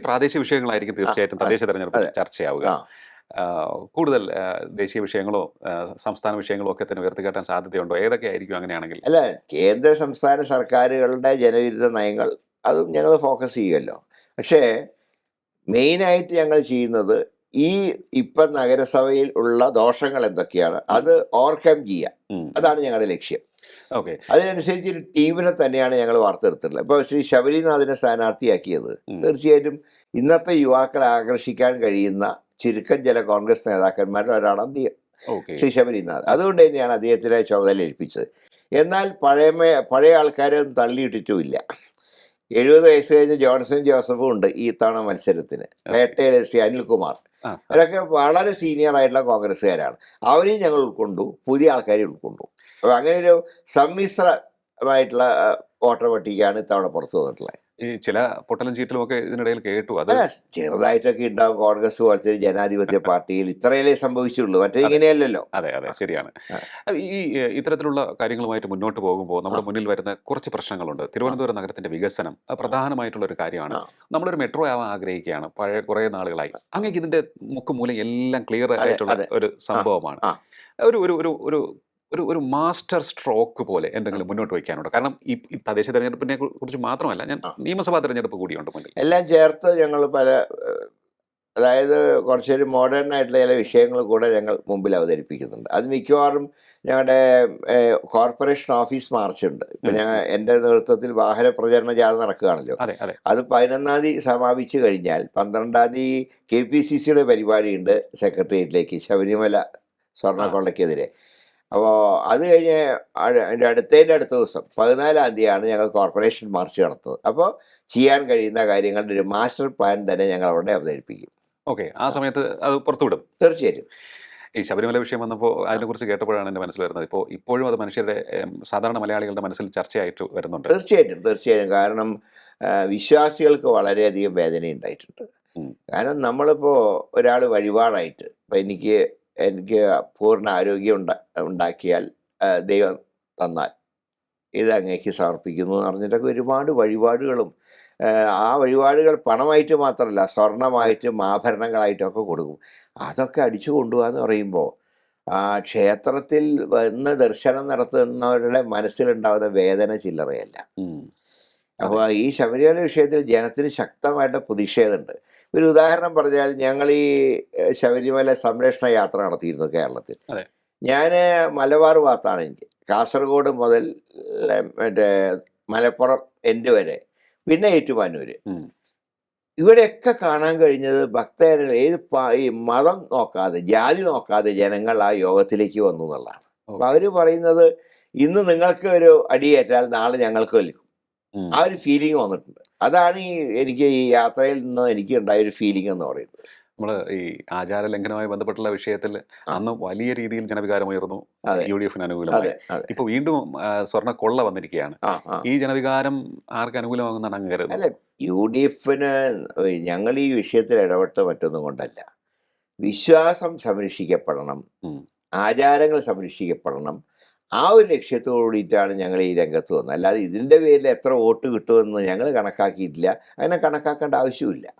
പ്രാദേശിക വിഷയങ്ങളായിരിക്കും തീർച്ചയായിട്ടും തദ്ദേശ തെരഞ്ഞെടുപ്പ് ചർച്ചയാവുക. കൂടുതൽ ദേശീയ വിഷയങ്ങളോ സംസ്ഥാന വിഷയങ്ങളോ ഒക്കെ തന്നെ ഉയർത്തിക്കാട്ടാൻ സാധ്യതയുണ്ടോ? ഏതൊക്കെ ആയിരിക്കും അങ്ങനെയാണെങ്കിൽ? അല്ല കേന്ദ്ര സംസ്ഥാന സർക്കാരുകളുടെ ജനവിരുദ്ധ നയങ്ങൾ അതും ഞങ്ങൾ ഫോക്കസ് ചെയ്യുമല്ലോ പക്ഷേ മെയിനായിട്ട് ഞങ്ങൾ ചെയ്യുന്നത് ഈ ഇപ്പം നഗരസഭയിൽ ഉള്ള ദോഷങ്ങൾ എന്തൊക്കെയാണ്? അത് ഓവർകം ചെയ്യുക അതാണ് ഞങ്ങളുടെ ലക്ഷ്യം. ഓക്കെ. അതിനനുസരിച്ച് ഒരു ടീമിനെ തന്നെയാണ് ഞങ്ങൾ വാർത്തെടുത്തിട്ടുള്ളത്. ഇപ്പോൾ ശ്രീ ശബരിനാഥിനെ സ്ഥാനാർത്ഥിയാക്കിയത്. തീർച്ചയായിട്ടും ഇന്നത്തെ യുവാക്കളെ ആകർഷിക്കാൻ കഴിയുന്ന ചുരുക്കം ചില കോൺഗ്രസ് നേതാക്കന്മാരിൽ ഒരാളാണ് അദ്ദേഹം ശ്രീ ശബരിനാഥ്. അതുകൊണ്ട് തന്നെയാണ് അദ്ദേഹത്തിനെ ചുമതല ഏൽപ്പിച്ചത്. എന്നാൽ പഴയ പഴയ ആൾക്കാരെ ഒന്നും തള്ളിയിട്ടിട്ടുമില്ല. എഴുപത് വയസ്സ് കഴിഞ്ഞ ജോൺസൺ ജോസഫും ഉണ്ട് ഈ തവണ മത്സരത്തിന്. പേട്ടയിലെ ശ്രീ അനിൽകുമാർ. അവരൊക്കെ വളരെ സീനിയർ ആയിട്ടുള്ള കോൺഗ്രസ്സുകാരാണ്. അവരെയും ഞങ്ങൾ ഉൾക്കൊണ്ടു പുതിയ ആൾക്കാരെ ഉൾക്കൊണ്ടു. അപ്പോൾ അങ്ങനെ ഒരു സമ്മിശ്രമായിട്ടുള്ള വോട്ടർ പട്ടികയാണ് ഇത്തവണ പുറത്തു വന്നിട്ടുള്ളത്. ഈ ചില പൊട്ടലും ചീറ്റലും ഒക്കെ ഇതിനിടയിൽ കേട്ടു. അത് ചെറുതായിട്ടൊക്കെ ഉണ്ടാവും കോൺഗ്രസ് പോലത്തെ ജനാധിപത്യ പാർട്ടിയിൽ. ഇത്രയല്ലേ സംഭവിച്ചുള്ളൂ. മറ്റേ ഇങ്ങനെയല്ലല്ലോ. അതെ അതെ ശരിയാണ്. ഈ ഇത്തരത്തിലുള്ള കാര്യങ്ങളുമായിട്ട് മുന്നോട്ട് പോകുമ്പോൾ നമ്മുടെ മുന്നിൽ വരുന്ന കുറച്ച് പ്രശ്നങ്ങളുണ്ട്. തിരുവനന്തപുരം നഗരത്തിന്റെ വികസനം പ്രധാനമായിട്ടുള്ള ഒരു കാര്യമാണ്. നമ്മളൊരു മെട്രോ ആവാൻ ആഗ്രഹിക്കുകയാണ്. പഴയ കുറേ നാളുകളായി. അങ്ങേക്ക് ഇതിന്റെ മുക്കുമൂലം എല്ലാം ക്ലിയർ ആയിട്ടുള്ള ഒരു സംഭവമാണ്. ഒരു ഒരു ഒരു ഒരു ഒരു ഒരു മാസ്റ്റർ സ്ട്രോക്ക് പോലെ എന്തെങ്കിലും മുന്നോട്ട് വയ്ക്കാനുണ്ടോ? കാരണം ഈ തദ്ദേശ തെരഞ്ഞെടുപ്പിനെ കുറിച്ച് മാത്രമല്ല ഞാൻ നിയമസഭാ തെരഞ്ഞെടുപ്പ് കൂടിയുണ്ട് മുന്നിൽ. എല്ലാം ചേർത്ത് ഞങ്ങൾ പല അതായത് കുറച്ചൊരു മോഡേൺ ആയിട്ടുള്ള ചില വിഷയങ്ങൾ കൂടെ ഞങ്ങൾ മുമ്പിൽ അവതരിപ്പിക്കുന്നുണ്ട്. അത് മിക്കവാറും ഞങ്ങളുടെ കോർപ്പറേഷൻ ഓഫീസ് മാർച്ച് ഉണ്ട്. ഇപ്പം ഞാൻ എന്റെ നേതൃത്വത്തിൽ വാഹന പ്രചരണ ജാഥ നടക്കുകയാണല്ലോ. അത് പതിനൊന്നാം തീയതി സമാപിച്ചു കഴിഞ്ഞാൽ പന്ത്രണ്ടാം തീയതി കെ പി സി സിയുടെ പരിപാടിയുണ്ട് സെക്രട്ടേറിയറ്റിലേക്ക് ശബരിമല സ്വർണക്കൊള്ളയ്ക്കെതിരെ. അപ്പോൾ അത് കഴിഞ്ഞ് എന്റെ അടുത്തതിന്റെ അടുത്ത ദിവസം പതിനാലാം തീയതിയാണ് ഞങ്ങൾ കോർപ്പറേഷൻ മാർച്ച് നടത്തുന്നത്. അപ്പോൾ ചെയ്യാൻ കഴിയുന്ന കാര്യങ്ങളുടെ ഒരു മാസ്റ്റർ പ്ലാൻ തന്നെ ഞങ്ങൾ അവിടെ അവതരിപ്പിക്കും. ഓക്കെ ആ സമയത്ത് അത് പുറത്തുവിടും? തീർച്ചയായിട്ടും. ഈ ശബരിമല വിഷയം വന്നപ്പോൾ അതിനെക്കുറിച്ച് കേട്ടപ്പോഴാണ് എന്റെ മനസ്സിൽ വരുന്നത്. ഇപ്പോൾ ഇപ്പോഴും അത് മനുഷ്യരുടെ സാധാരണ മലയാളികളുടെ മനസ്സിൽ ചർച്ചയായിട്ട് വരുന്നുണ്ട്. തീർച്ചയായിട്ടും തീർച്ചയായും കാരണം വിശ്വാസികൾക്ക് വളരെയധികം വേദന ഉണ്ടായിട്ടുണ്ട്. കാരണം നമ്മളിപ്പോൾ ഒരാൾ വഴിപാടായിട്ട് ഇപ്പം എനിക്ക് എനിക്ക് പൂർണ ആരോഗ്യം ഉണ്ടാ ഉണ്ടാക്കിയാൽ ദൈവം തന്നാൽ. ഇത് അങ്ങേക്ക് സമർപ്പിക്കുന്നു എന്ന് പറഞ്ഞിട്ടൊക്കെ ഒരുപാട് വഴിപാടുകളും ആ, വഴിപാടുകൾ പണമായിട്ട് മാത്രമല്ല സ്വർണമായിട്ടും ആഭരണങ്ങളായിട്ടൊക്കെ കൊടുക്കും. അതൊക്കെ അടിച്ചു കൊണ്ടുപോകാന്ന് പറയുമ്പോൾ ആ ക്ഷേത്രത്തിൽ വന്ന് ദർശനം നടത്തുന്നവരുടെ മനസ്സിലുണ്ടാകുന്ന വേദന ചില്ലറയല്ല. അപ്പോൾ ഈ ശബരിമല വിഷയത്തിൽ ജനത്തിന് ശക്തമായിട്ട് പ്രതിഷേധമുണ്ട് ഒരു ഉദാഹരണം പറഞ്ഞാൽ ഞങ്ങൾ ഈ ശബരിമല സംരക്ഷണ യാത്ര നടത്തിയിരുന്നു കേരളത്തിൽ. ഞാൻ മലബാർ ഭാഗത്താണ് എനിക്ക് കാസർഗോഡ് മുതൽ മറ്റേ മലപ്പുറം എൻഡ് വരെ പിന്നെ ഏറ്റുമാനൂര്. ഇവിടെയൊക്കെ കാണാൻ കഴിഞ്ഞത് ഭക്തജനങ്ങൾ ഏത് ഈ മതം നോക്കാതെ ജാതി നോക്കാതെ ജനങ്ങൾ ആ യോഗത്തിലേക്ക് വന്നു എന്നുള്ളതാണ് അപ്പം അവർ പറയുന്നത് ഇന്ന് നിങ്ങൾക്ക് ഒരു അടിയേറ്റാൽ നാളെ ഞങ്ങൾക്ക് വലിക്കും. ആ ഒരു ഫീലിംഗ് വന്നിട്ടുണ്ട്. അതാണ് ഈ എനിക്ക് ഈ യാത്രയിൽ നിന്ന് എനിക്ക് ഉണ്ടായ ഒരു ഫീലിംഗ് എന്ന് പറയുന്നത്. നമ്മൾ ഈ ആചാര ലംഘനവുമായി ബന്ധപ്പെട്ടുള്ള വിഷയത്തിൽ അന്ന് വലിയ രീതിയിൽ ജനവികാരമുയർന്നു. യു ഡി എഫിന് അനുകൂലമായി. ഇപ്പൊ വീണ്ടും സ്വർണ കൊള്ള വന്നിരിക്കുകയാണ്. ഈ ജനവികാരം ആർക്ക് അനുകൂലമാകുന്നതാണ് അങ്ങ് കരുതുന്നത്? അല്ല യു ഡി എഫിന് ഞങ്ങൾ ഈ വിഷയത്തിൽ ഇടപെട്ട് പറ്റുന്നത് കൊണ്ടല്ല. വിശ്വാസം സംരക്ഷിക്കപ്പെടണം. ആചാരങ്ങൾ സംരക്ഷിക്കപ്പെടണം. ആ ഒരു ലക്ഷ്യത്തോടുകൂടിയിട്ടാണ് ഞങ്ങൾ ഈ രംഗത്ത് വന്നത്. അല്ലാതെ ഇതിന്റെ പേരിൽ എത്ര വോട്ട് കിട്ടുമെന്ന് ഞങ്ങൾ കണക്കാക്കിയിട്ടില്ല. അങ്ങനെ കണക്കാക്കേണ്ട ആവശ്യമില്ല